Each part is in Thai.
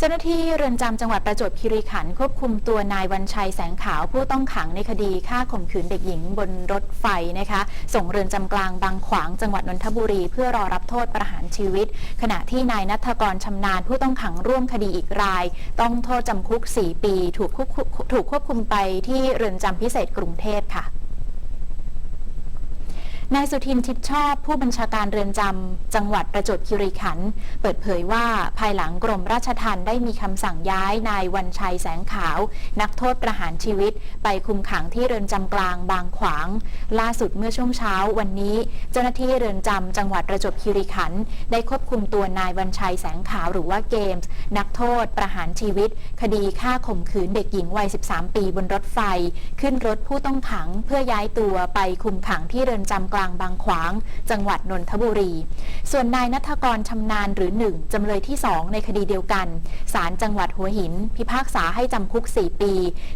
เจ้าหน้าที่เรือนจำจังหวัดประจวบคีรีขันธ์ควบคุมตัวนายวันชัยแสงขาวผู้ต้องขังในคดีฆ่าข่มขืนเด็กหญิงบนรถไฟนะคะ ส่งเรือนจำกลางบางขวางจังหวัดนนทบุรี เพื่อรอรับโทษประหารชีวิต ขณะที่นายนัทกรชำนาญผู้ต้องขังร่วมคดีอีกราย ต้องโทษจำคุก 4 ปี ถูกควบคุมถูกควบคุมไปที่เรือนจำพิเศษกรุงเทพค่ะ นายสุทินชิดชอบผู้บัญชาการเรือนจำจังหวัดประจวบคีรีขันธ์เปิดเผยว่าภายหลังกรมราชทัณฑ์ได้มีคำสั่งย้ายนายวันชัยแสงขาว นักโทษประหารชีวิต ไปคุมขังที่เรือนจำกลางบางขวาง ล่าสุดเมื่อช่วงเช้าวันนี้ เจ้าหน้าที่เรือนจำจังหวัดประจวบคีรีขันธ์ได้ควบคุมตัวนายวันชัยแสงขาวหรือว่าเกมส์ นักโทษประหารชีวิต คดีฆ่าข่มขืนเด็กหญิงวัย 13 ปีบนรถไฟ ขึ้นรถผู้ต้องขังเพื่อย้ายตัวไปคุมขังที่เรือนจำกลางบางขวาง จังหวัดนนทบุรี ส่วนนายนัทกรชำนาญหรือหนึ่งจำเลยที่2ในคดีเดียวกันศาลจังหวัดหัวหิน พิพากษาให้จำคุก 4 ปี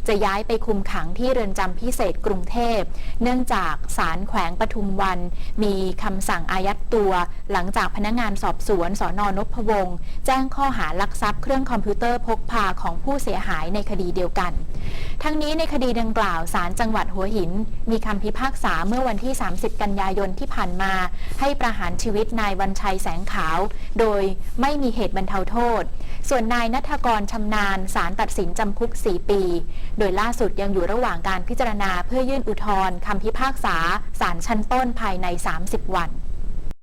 จะย้ายไปคุมขังที่เรือนจำพิเศษกรุงเทพ เนื่องจากศาลแขวงปทุมวัน มีคำสั่งอายัดตัว หลังจากพนักงานสอบสวนสอนอนพวงศ์แจ้งข้อหาลักทรัพย์เครื่องคอมพิวเตอร์พกพาของผู้เสียหายในคดีเดียวกัน ทั้งนี้ในคดีดังกล่าวศาลจังหวัดหัวหิน มีคำพิพากษาเมื่อวันที่ 30 กันยายนที่ผ่านมา ให้ประหารชีวิตนายวันชัยแสงขาว โดยไม่มีเหตุบรรเทาโทษ ส่วนนายนัทกรชำนาญศาลตัดสินจำคุก 4 ปี โดยล่าสุดยังอยู่ระหว่างการพิจารณาเพื่อยื่นอุทธรณ์คำพิพากษาศาลชั้นต้นภายใน 30 วัน